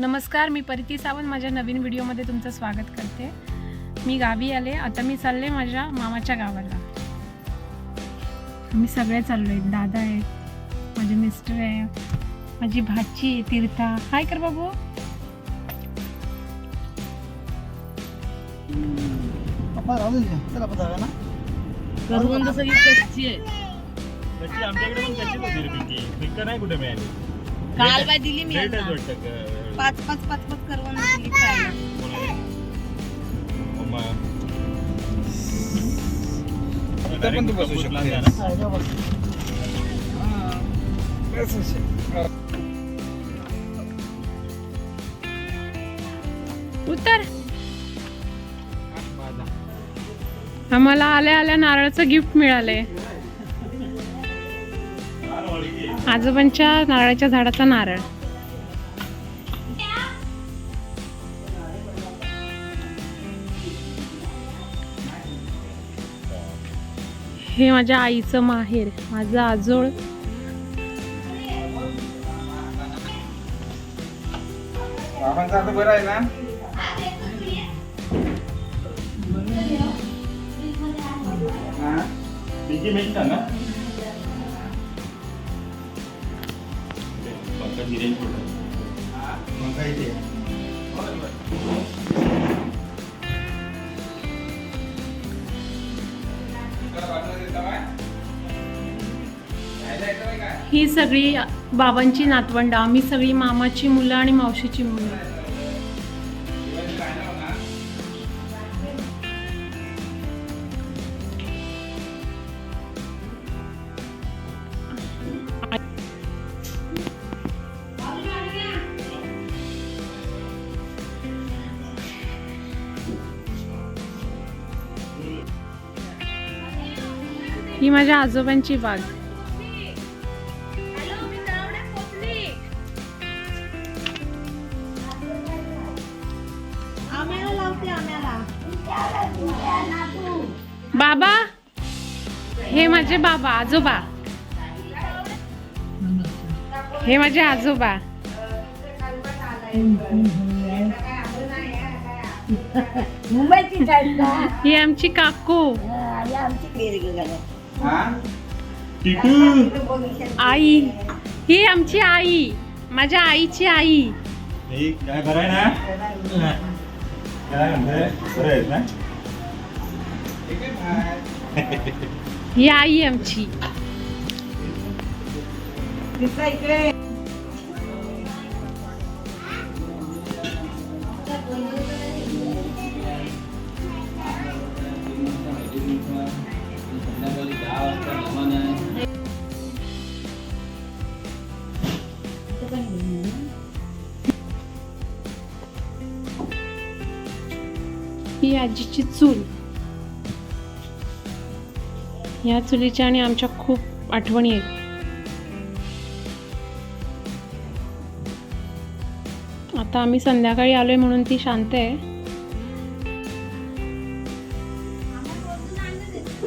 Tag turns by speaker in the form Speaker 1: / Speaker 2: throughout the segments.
Speaker 1: नमस्कार मी परिती सावंत. माझ्या नवीन व्हिडिओमध्ये तुमचं स्वागत करते. मी गावी आले. आता मी चालले माझ्या मामाच्या गावाला. आम्ही सगळे चाललो आहेत दादा आहेत माझे मिस्टर आहे माझी भाची आहे तीर्था. हाय कर बाबू.
Speaker 2: आमच्याकडे पण होती रे पिंकी. पिंक नाही कुठे मिळाली.
Speaker 3: काल बाय दिली मी यांना.
Speaker 2: वाटतं
Speaker 3: पाच पाच पाच पाच करवंद दिली खायला
Speaker 2: कोणाला? मम्मा.
Speaker 4: इथं पण तू बसू
Speaker 2: कपूर
Speaker 4: शकते.
Speaker 2: लांब आहे ना?
Speaker 1: उतर आम्हाला आल्या आल्या नारळाचं गिफ्ट मिळालंय आजोबांच्या नारळाच्या झाडाचा नारळ हे माझ्या आईचं माहेर माझं आजोळ.
Speaker 4: बरं आहे ना? ही
Speaker 1: सगळी बाबांची नातवंड आम्ही सगळी मामाची मुलं आणि मावशीची मुलं. ही माझ्या आजोबांची बाग माझे बाबा आजोबा. हे माझे आजोबा.
Speaker 3: मुंबईची
Speaker 1: ही आमची काकू.
Speaker 4: हा?
Speaker 1: आई. ही आमची आई. माझ्या आईची आई.
Speaker 2: काय बरं आहे ना? काय बरं आहेत ना?
Speaker 1: ही आई आमची
Speaker 3: इकडे
Speaker 1: ही आजीची चूल या चुलीच्या आणि आमच्या खूप आठवणी आहेत. आता आम्ही संध्याकाळी आलोय म्हणून ती शांत आहे.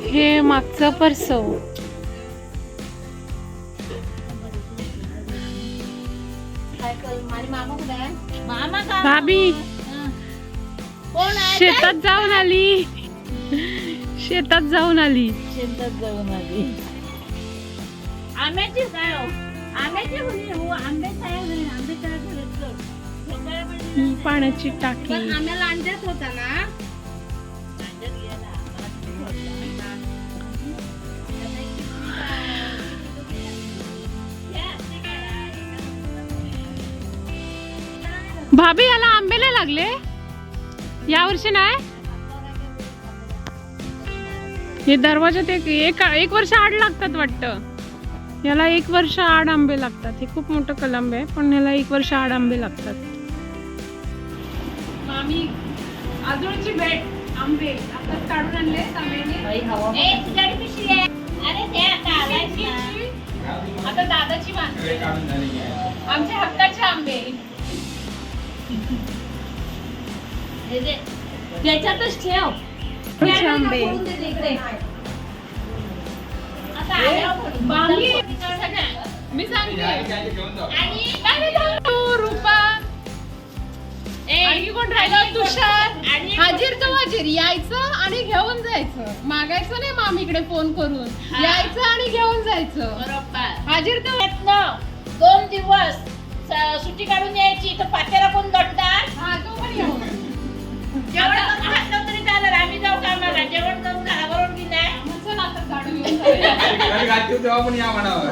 Speaker 1: हे मागचं परसव
Speaker 3: मामा का
Speaker 1: भाभी शेतात जाऊन आली. शेतात जाऊन आली.
Speaker 3: शेतात जाऊन आली. आंब्याची काय हो. आंब्याची हो आंबे काय होईल आंबे तयार झाले तर. सकाळी म्हणजे
Speaker 1: ही पाण्याची टाकी.
Speaker 3: पण आम्हाला अंड्यात होता ना? अंड्यात गेला.
Speaker 1: भाभी याला आंबे नाही लागले यावर्षी नाही? हे दरवाजात एक एक एक वर्ष आड लागतात वाटतं. याला एक वर्ष आड आंबे लागतात. हे खूप मोठं कलंब आहे पण याला एक वर्ष आड आंबे लागतात. मामी आजोळची भेट. आंबे. आताच काढून आणले
Speaker 3: आता
Speaker 1: दादाची. आमच्या हक्काचे आंबे.
Speaker 3: दे. त्याच्यातच ठेव.
Speaker 1: हक्काचे आंबे. मी सांगते. तुषार. हाजीर तर हाजीर यायचं आणि घेऊन जायचं. मागायचं नाही मामीकडे फोन करून. यायचं आणि घेऊन जायचं.
Speaker 3: बरोबर.
Speaker 1: हाजीर तर
Speaker 3: दोन दिवस. सुट्टी काढून यायची. तर पात्याला कोण दंडार
Speaker 1: हा तो पण येऊन.
Speaker 3: आम्ही जाऊ कामाला जेवण करून की.
Speaker 4: खत घालतो तेव्हा पण या म्हणावं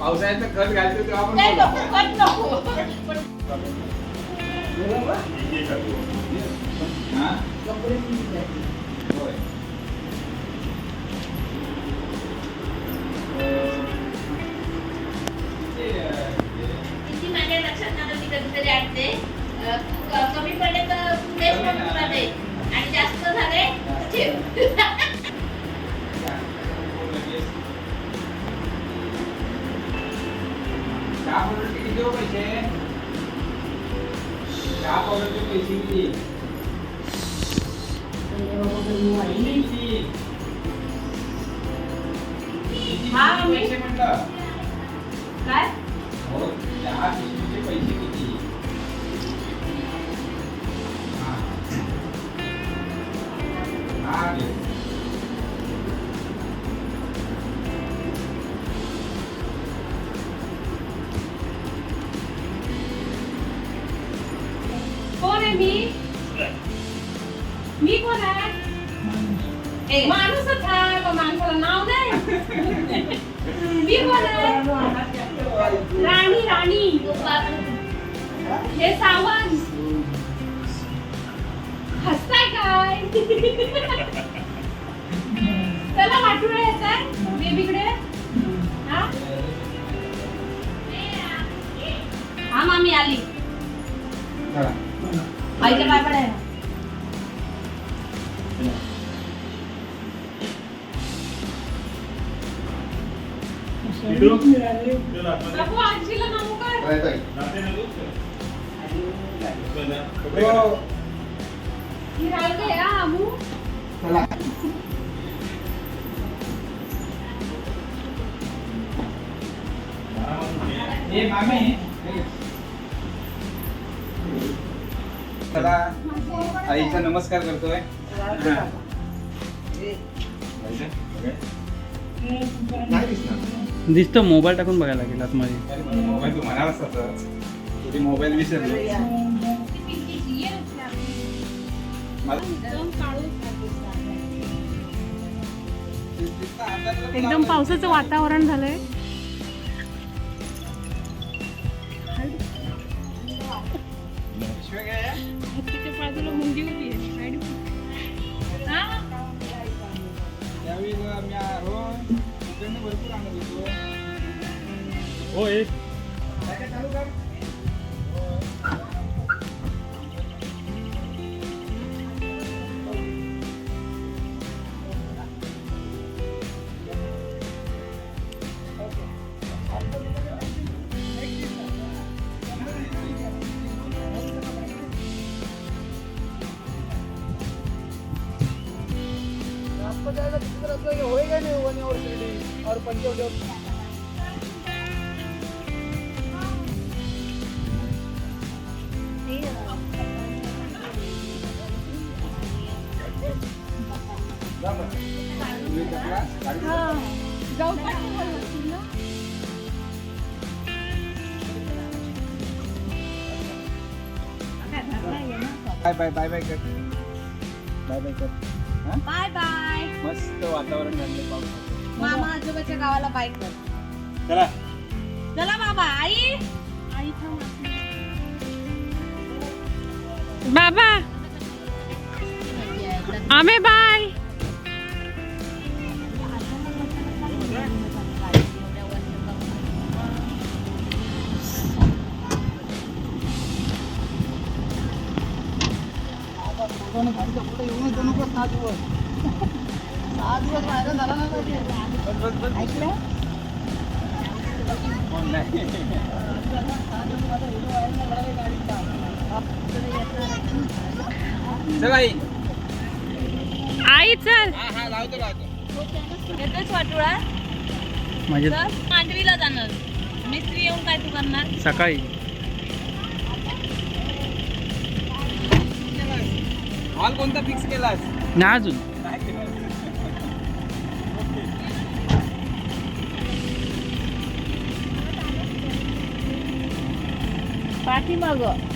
Speaker 4: पावसाळ्यात खत घालतो तेव्हा पण
Speaker 3: नाही
Speaker 4: बोला.
Speaker 3: नको कट नको पण
Speaker 2: करतो.
Speaker 4: हा? होय. हा,
Speaker 3: मी-
Speaker 4: पैसे म्हटलं
Speaker 3: काय
Speaker 4: हो चहा पिशवीचे पैसे
Speaker 1: आहे मी. मी कोण आहे? माणूसच आहे पण माणसाला नाव नाही मी कोण आहे? राणी राणी. हे सावंत. हसताय काय? त्याला वाटून येत आहे बेबीकडे. हा?
Speaker 3: हा मामी आली.
Speaker 4: चला.
Speaker 3: आईच्या काय पडाय
Speaker 2: इकडून? चला, चला.
Speaker 4: आईचा नमस्कार करतोय. हा.
Speaker 5: दिसतो मोबाईल टाकून बघायला लागेल आतमध्ये
Speaker 4: मोबाईल तू तुझी मोबाईल विसरलो.
Speaker 1: एकदम पावसाचं वातावरण झालंय. हो.
Speaker 4: भरपूर आणत होतो.
Speaker 2: हो एक
Speaker 4: जा बरं. तुम्ही त्यातला गाडी
Speaker 1: गवतात उभं असतील ना?
Speaker 4: बाय बाय बाय बाय कर बाय बाय कर हा?
Speaker 3: बाय बाय
Speaker 4: मस्त वातावरण झालं पावसाचं.
Speaker 3: मामा आजोबाच्या गावाला बाईक
Speaker 2: चला.
Speaker 3: चला बाबा आई.
Speaker 1: आई थांब. बाबा. आमे बाय
Speaker 4: चल आई
Speaker 1: आई चल.
Speaker 4: हा हा लावतो लावतो.
Speaker 3: येतोच वाटोळा.
Speaker 5: म्हणजे
Speaker 3: मांजरीला जाणार. मिस्त्री येऊन काय तू करणार?
Speaker 5: सकाळी.
Speaker 3: माल कोणता फिक्स केलास?
Speaker 4: नाही अजून.
Speaker 3: नाही केला.